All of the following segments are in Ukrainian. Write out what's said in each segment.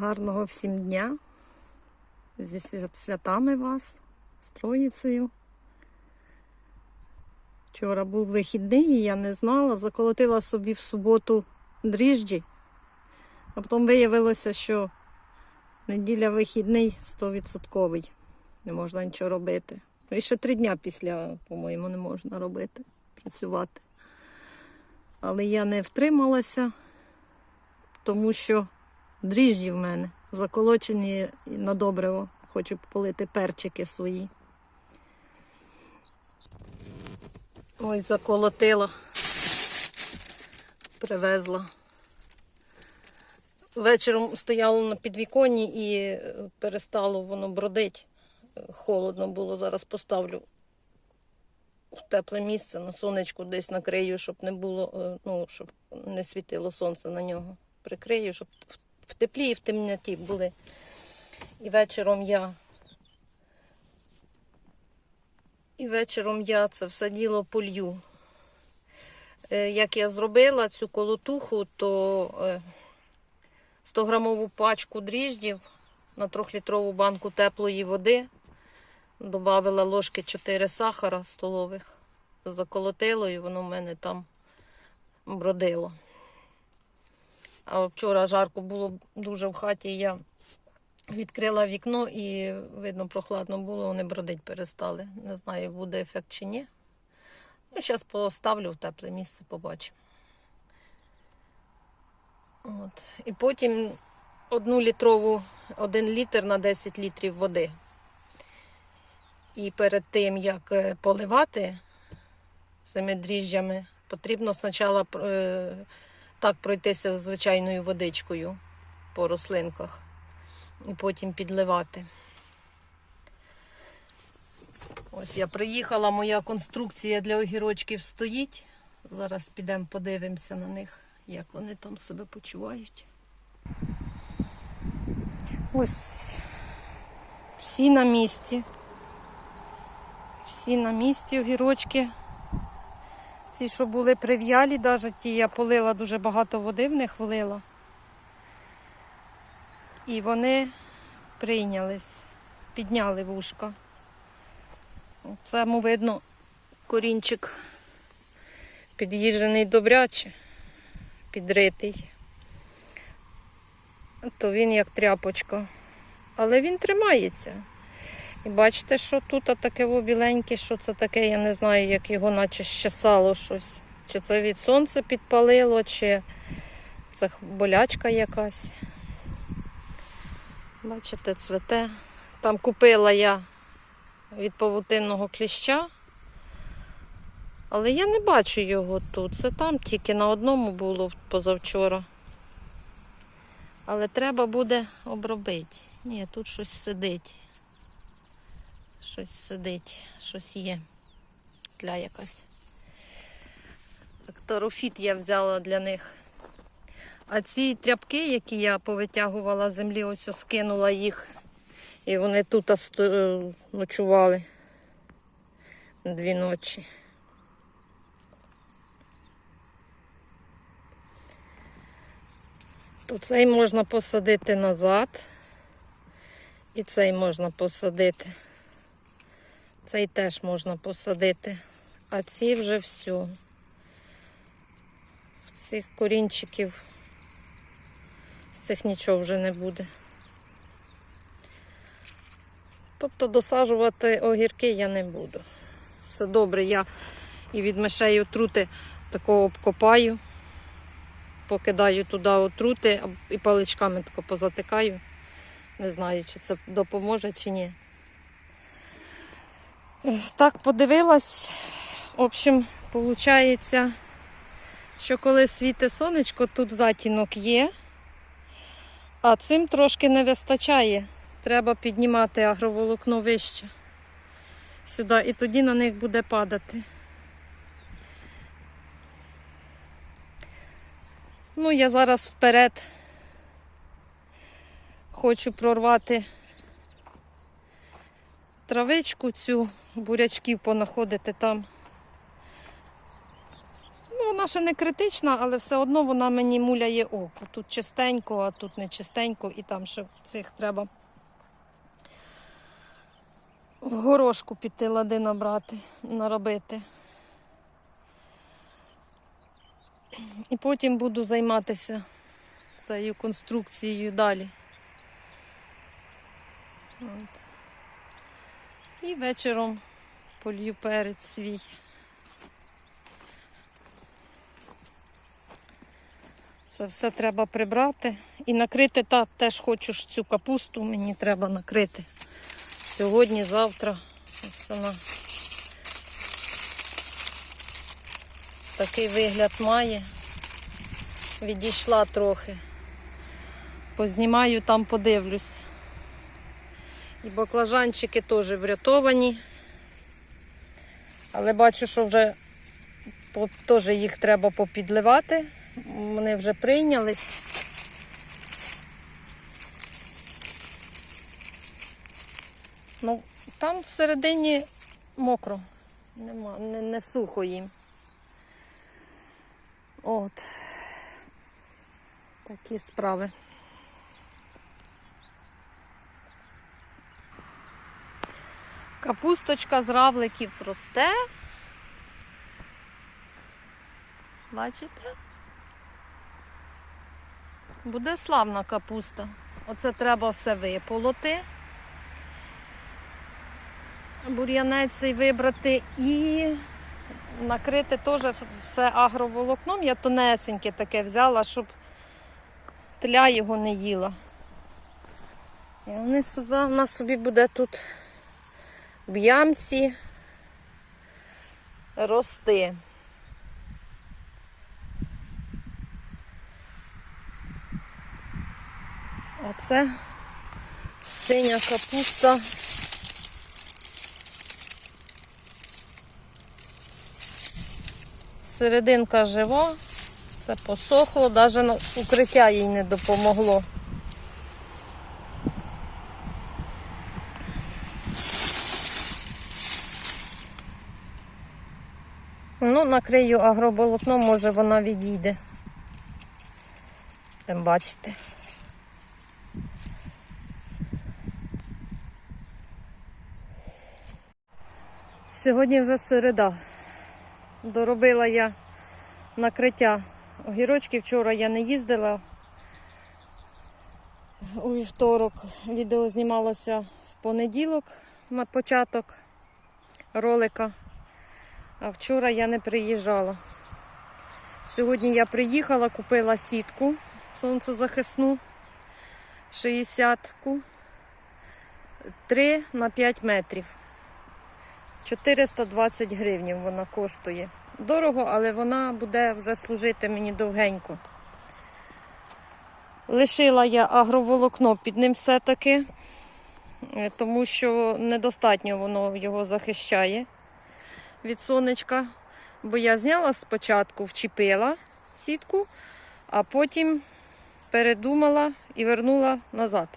Гарного всім дня. Зі святами вас, з Троїцею. Вчора був вихідний, я не знала, заколотила собі в суботу дріжджі, а потім виявилося, що неділя вихідний 100%. Не можна нічого робити. Ну, І ще три дня після, по-моєму, не можна робити, працювати. Але я не втрималася, тому що дріжджі в мене заколочені на добриво. Хочу полити перчики свої. Ось заколотила, привезла. Вечором стояло на підвіконні і е, перестало воно бродить. Е, Холодно було. Зараз поставлю в тепле місце на сонечку десь накрию, щоб не було, е, ну, щоб не світило сонце на нього. Прикрию, щоб в теплі і в темноті були. І вечором я. І вечором я це все діло полью. Е, Як я зробила цю колотуху, то е, 100-грамову пачку дріждів на 3-літрову банку теплої води. Добавила ложки 4 сахара столових, заколотило і воно в мене там бродило. А вчора жарко було дуже в хаті, я відкрила вікно і видно прохладно було, вони бродить перестали. Не знаю, буде ефект чи ні. Ну, зараз поставлю в тепле місце, побачимо. От. І потім одну літрову, один літр на 10 літрів води. І перед тим, як е, поливати цими дріжджами, потрібно спочатку е, так пройтися звичайною водичкою по рослинках і потім підливати. Ось я приїхала, моя конструкція для огірочків стоїть. Зараз підемо подивимося на них, як вони там себе почувають. Ось всі на місці. Всі на місці огірочки. Ці, що були прив'ялі, навіть ті я полила дуже багато води в них влила. І вони прийнялись, підняли вушка. Цьому видно корінчик під'їжджений добряче, підритий. То він як тряпочка. Але він тримається. І бачите, що тут таке біленьке, що це таке, я не знаю, як його наче щесало щось. Чи це від сонця підпалило, чи це болячка якась. Бачите, цвете. Там купила я від павутинного кліща. Але я не бачу його тут. Це там тільки на одному було позавчора. Але треба буде обробити. Ні, тут щось сидить. Щось сидить, щось є. Тля якась. Так, тарофіт я взяла для них. А ці тряпки, які я повитягувала з землі, ось скинула їх. І вони тут е, ночували дві ночі. То цей можна посадити назад. І цей можна посадити. Цей теж можна посадити. А ці вже все. Цих корінчиків з цих нічого вже не буде. Тобто досаджувати огірки я не буду. Все добре, я і від мишей отрути такого обкопаю, покидаю туди отрути і паличками тако позатикаю. Не знаю, чи це допоможе, чи ні. Ех, Так, подивилась. В общем, виходить, що коли світе сонечко, тут затінок є, а цим трошки не вистачає. Треба піднімати агроволокно вище сюди, і тоді на них буде падати. Ну, я зараз вперед хочу прорвати травичку цю, бурячків понаходити там. Ну, вона ще не критична, але все одно вона мені муляє око. Тут чистенько, а тут не чистенько, і там ще цих треба в горошку піти лади набрати, наробити. І потім буду займатися цією конструкцією далі. От. І вечором полью перець свій. Це все треба прибрати. І накрити та теж хочу ж цю капусту, мені треба накрити. Сьогодні, завтра. Ось вона. Такий вигляд має. Відійшла трохи. Познімаю, там подивлюсь. І баклажанчики теж врятовані. Але бачу, що вже теж їх треба попідливати. Вони вже прийнялись. Ну, там всередині мокро. Нема, не, не сухо їм. От. Такі справи. Капусточка з равликів росте. Бачите? Буде славна капуста. Оце треба все виполоти. Бур'янець цей вибрати і накрити теж все агроволокном. Я тонесеньке таке взяла, щоб тля його не їла. І вони вона собі буде тут в ямці рости. А це синя капуста. Серединка жива, це посохло, навіть укриття їй не допомогло. Накрию агроболотном, може вона відійде. Тим бачите. Сьогодні вже середа. Доробила я накриття огірочків. Вчора я не їздила. У вівторок відео знімалося в понеділок на початок ролика. А вчора я не приїжджала. Сьогодні я приїхала, купила сітку сонцезахисну 60-ку 3 на 5 метрів. 420 гривнів вона коштує. Дорого, але вона буде вже служити мені довгенько. Лишила я агроволокно під ним все-таки, е, тому що недостатньо воно його захищає від сонечка. Бо я зняла спочатку, вчепила сітку, а потім передумала і вернула назад.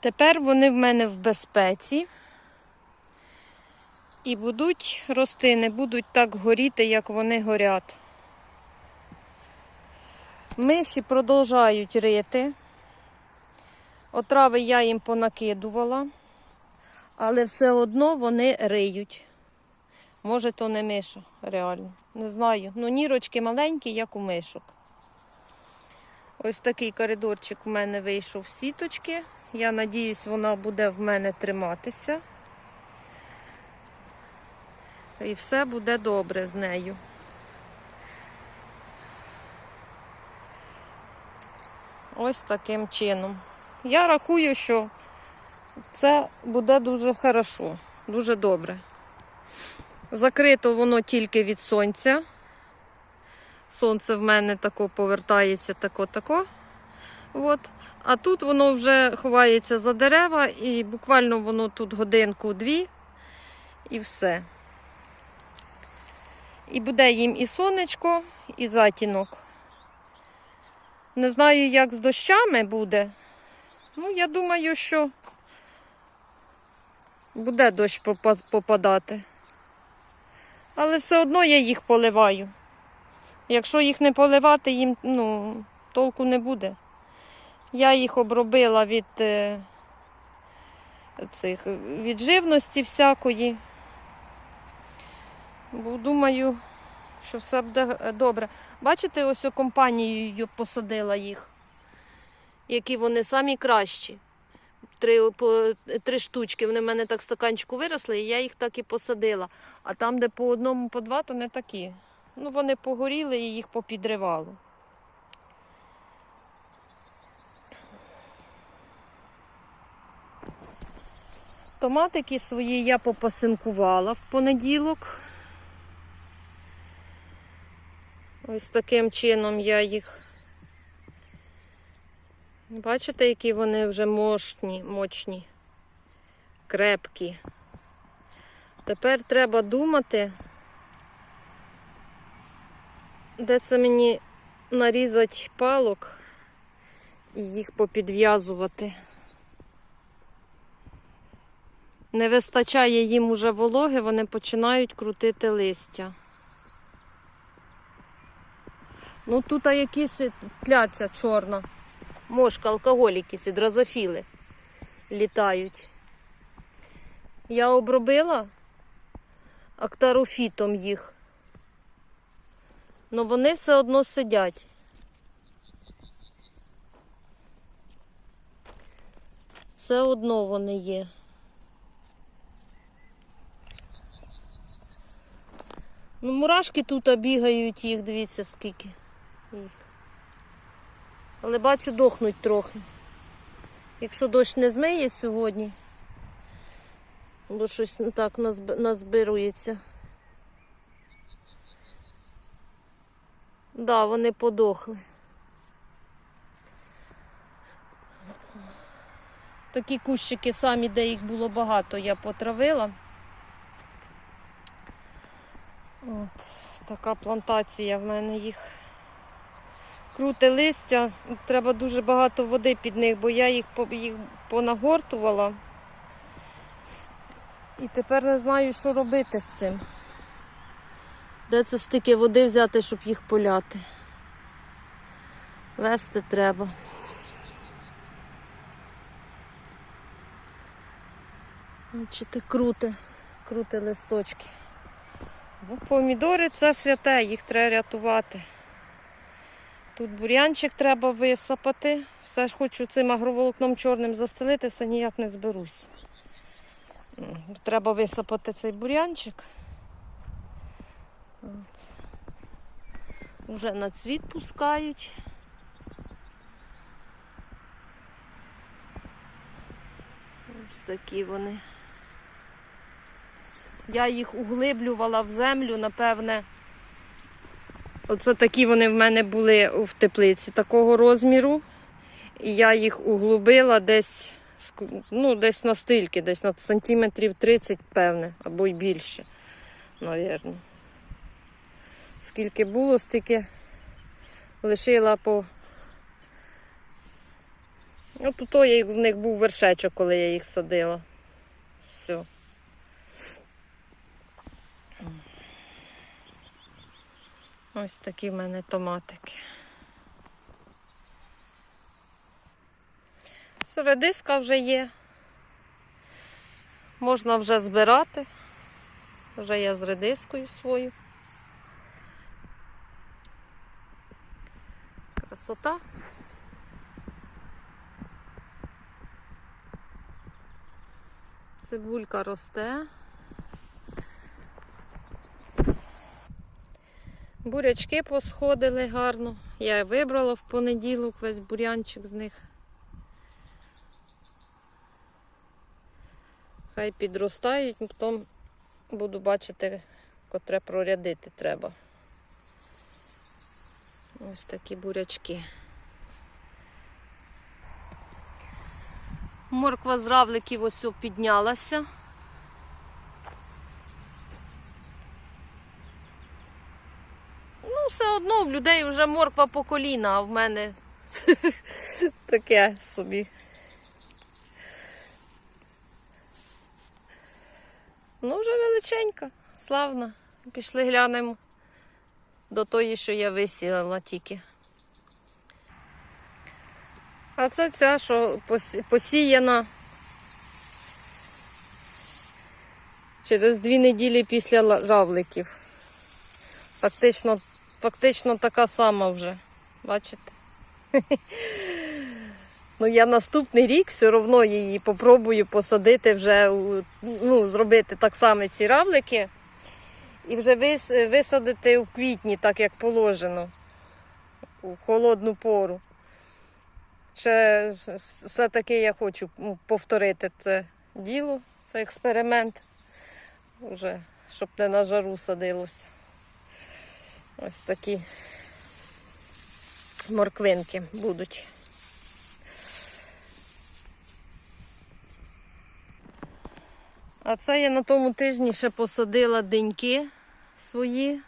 Тепер вони в мене в безпеці. І будуть рости, не будуть так горіти, як вони горять. Миші продовжують рити. Отрави я їм понакидувала, але все одно вони риють. Може, то не миша, реально. Не знаю. Ну, нірочки маленькі, як у мишок. Ось такий коридорчик в мене вийшов сіточки. Я надіюсь, вона буде в мене триматися. І все буде добре з нею. Ось таким чином. Я рахую, що це буде дуже хорошо, дуже добре. Закрито воно тільки від сонця. Сонце в мене тако повертається тако-тако. От. А тут воно вже ховається за дерева, і буквально воно тут годинку-дві, і все. І буде їм і сонечко, і затінок. Не знаю, як з дощами буде. Ну, я думаю, що буде дощ попадати. Але все одно я їх поливаю. Якщо їх не поливати, їм ну, толку не буде. Я їх обробила від е, цих від живності всякої. Бо думаю, що все буде добре. Бачите, ось компанією посадила їх, які вони самі кращі. Три, по, три штучки. Вони в мене так стаканчику виросли, і я їх так і посадила. А там, де по одному, по два, то не такі. Ну, вони погоріли і їх попідривало. Томатики свої я попасинкувала в понеділок. Ось таким чином я їх. Бачите, які вони вже мощні, мощні, крепкі. Тепер треба думати, де це мені нарізати палок і їх попідв'язувати. Не вистачає їм уже вологи, вони починають крутити листя. Ну тут якісь тляця чорна. Мошка, алкоголіки, ці дрозофіли літають. Я обробила актарофітом їх. але вони все одно сидять. Все одно вони є. Ну, мурашки тут бігають їх, дивіться, скільки їх. Але бачу, дохнуть трохи. Якщо дощ не змиє сьогодні, бо щось не так назб- назбирується. Да, вони подохли. Такі кущики самі, де їх було багато, я потравила. От, така плантація в мене їх. Круте листя, треба дуже багато води під них, бо я їх, їх понагортувала. І тепер не знаю, що робити з цим. Де це стільки води взяти, щоб їх поляти. Вести треба. Бачите, круте, круте листочки. Ну, помідори це святе, їх треба рятувати. Тут бур'янчик треба висапати. Все ж хочу цим агроволокном чорним застелити, все ніяк не зберусь. Треба висапати цей бур'янчик. Уже на цвіт пускають. Ось такі вони. Я їх углиблювала в землю, напевне. Оце такі вони в мене були в теплиці такого розміру. І я їх углубила десь, ну, десь на стільки, десь на сантиметрів 30, певне, або й більше, навірно. Скільки було, стільки лишила по. От у то в них був вершечок, коли я їх садила. Все. Ось такі в мене томатики. Все, Редиска вже є. Можна вже збирати. Вже я з редискою свою. Красота. Цибулька росте. Бурячки посходили гарно. Я вибрала в понеділок весь бурянчик з них. Хай підростають, потім буду бачити, котре прорядити треба. Ось такі бурячки. Морква з равликів ось піднялася. Все одно в людей вже морква по коліна, а в мене таке собі. Ну, вже величенька, славна. Пішли глянемо до тої, що я висіяла тільки. А це ця, що посіяна через дві неділі після равликів. Фактично, фактично така сама вже. Бачите? Ну, я наступний рік все одно її попробую посадити вже, ну, зробити так само ці равлики. І вже висадити у квітні, так як положено, у холодну пору. Ще все-таки я хочу ну, повторити це діло, це експеримент, вже, щоб не на жару садилося. Ось такі морквинки будуть. А це я на тому тижні ще посадила деньки свої.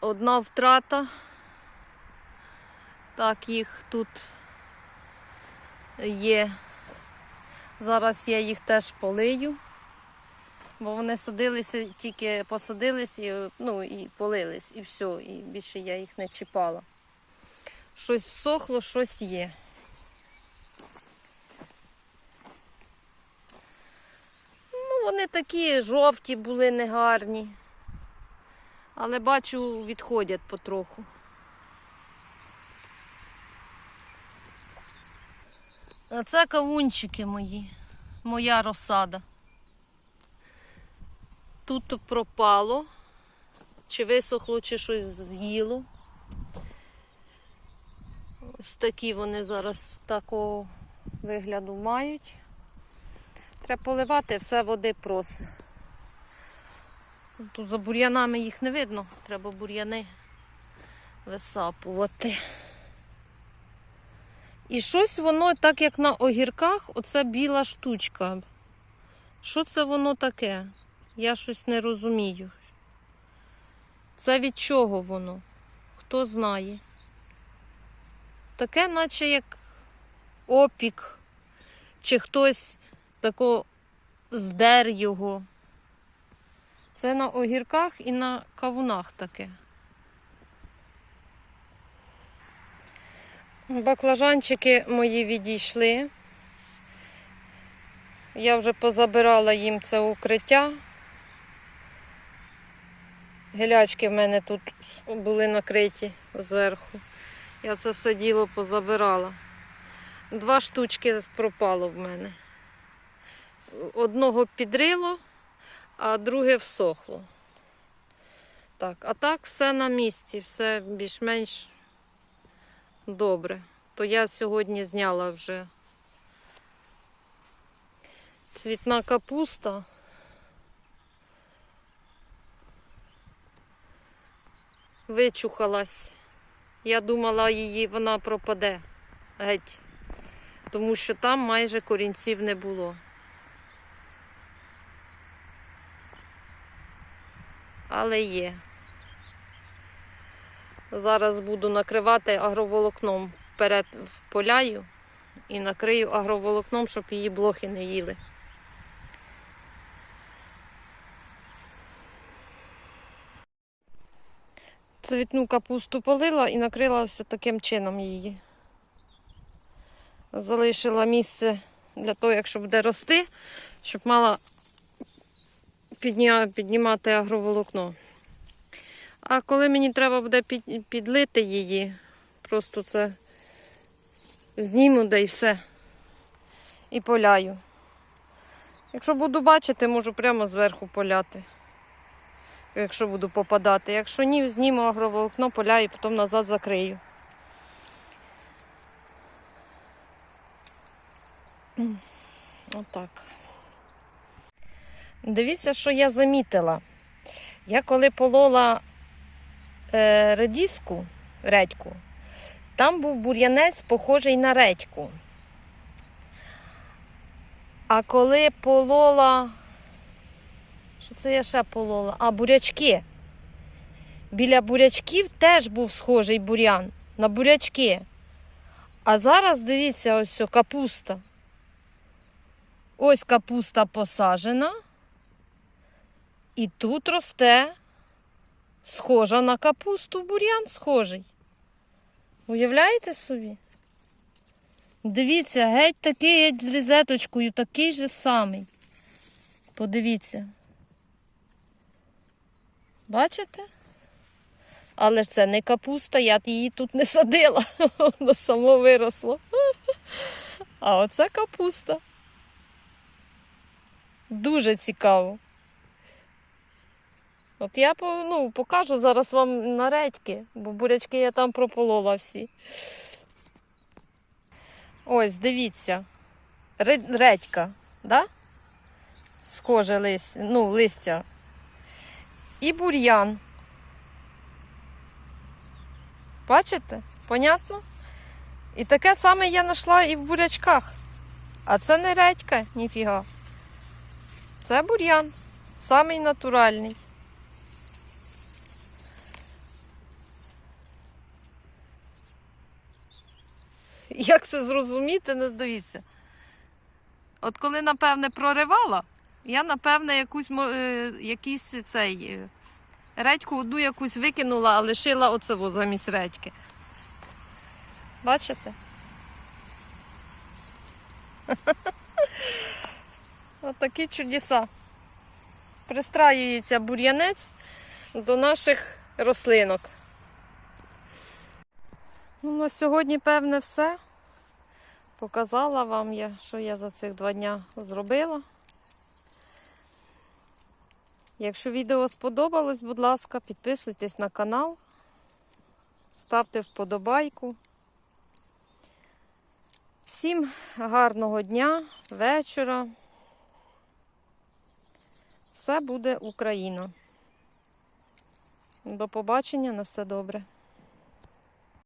Одна втрата. Так, їх тут є. Зараз я їх теж полию, бо вони садилися, тільки посадились і, ну, і полились, і все, і більше я їх не чіпала. Щось всохло, щось є. Ну, вони такі жовті були негарні. Але бачу, відходять потроху. А це кавунчики мої, моя розсада. Тут пропало, чи висохло, чи щось з'їло. Ось такі вони зараз такого вигляду мають. Треба поливати, все води просить. Тут за бур'янами їх не видно, треба бур'яни висапувати. І щось воно, так як на огірках, оце біла штучка. Що це воно таке? Я щось не розумію. Це від чого воно? Хто знає? Таке, наче як опік, чи хтось тако здер його. Це на огірках і на кавунах таке. Баклажанчики мої відійшли. Я вже позабирала їм це укриття. Гелячки в мене тут були накриті зверху. Я це все діло позабирала. Два штучки пропало в мене. Одного підрило, а друге всохло. Так, а так все на місці, все більш-менш добре. То я сьогодні зняла вже цвітна капуста. Вичухалась. Я думала, її вона пропаде геть, тому що там майже корінців не було. Але є. Зараз буду накривати агроволокном перед поляю і накрию агроволокном, щоб її блохи не їли. Цвітну капусту полила і накрила ось таким чином її. Залишила місце для того, якщо буде рости, щоб мала піднімати агроволокно. А коли мені треба буде підлити її, просто це зніму да і все. І поляю. Якщо буду бачити, можу прямо зверху поляти. Якщо буду попадати. Якщо ні, зніму агроволокно, поляю і потім назад закрию. Отак. Дивіться, що я замітила. Я коли полола е, редиску, редьку, там був бур'янець, похожий на редьку. А коли полола, що це я ще полола? А, бурячки. Біля бурячків теж був схожий бур'ян на бурячки. А зараз дивіться, ось капуста. Ось капуста посажена. І тут росте схожа на капусту, бур'ян схожий. Уявляєте собі? Дивіться, геть такий геть з різеточкою, такий же самий. Подивіться. Бачите? Але ж це не капуста, я її тут не садила, воно само виросло. А оце капуста. Дуже цікаво. От я ну, покажу зараз вам на редьки, бо бурячки я там прополола всі. Ось, дивіться. Редька, да? Схоже листя, ну, листя. І бур'ян. Бачите? Понятно? І таке саме я знайшла і в бурячках. А це не редька, ніфіга. Це бур'ян. Самий натуральний. Як це зрозуміти, не дивіться. От коли, напевне, проривала, я, напевне, якусь, е, якийсь цей е, редьку одну якусь викинула, а лишила оцеву замість редьки. Бачите? От такі чудеса. Пристраюється бур'янець до наших рослинок. Ну, на сьогодні, певне, все. Показала вам я, що я за цих два дня зробила. Якщо відео сподобалось, будь ласка, підписуйтесь на канал, ставте вподобайку. Всім гарного дня, вечора. Все буде Україна. До побачення, на все добре.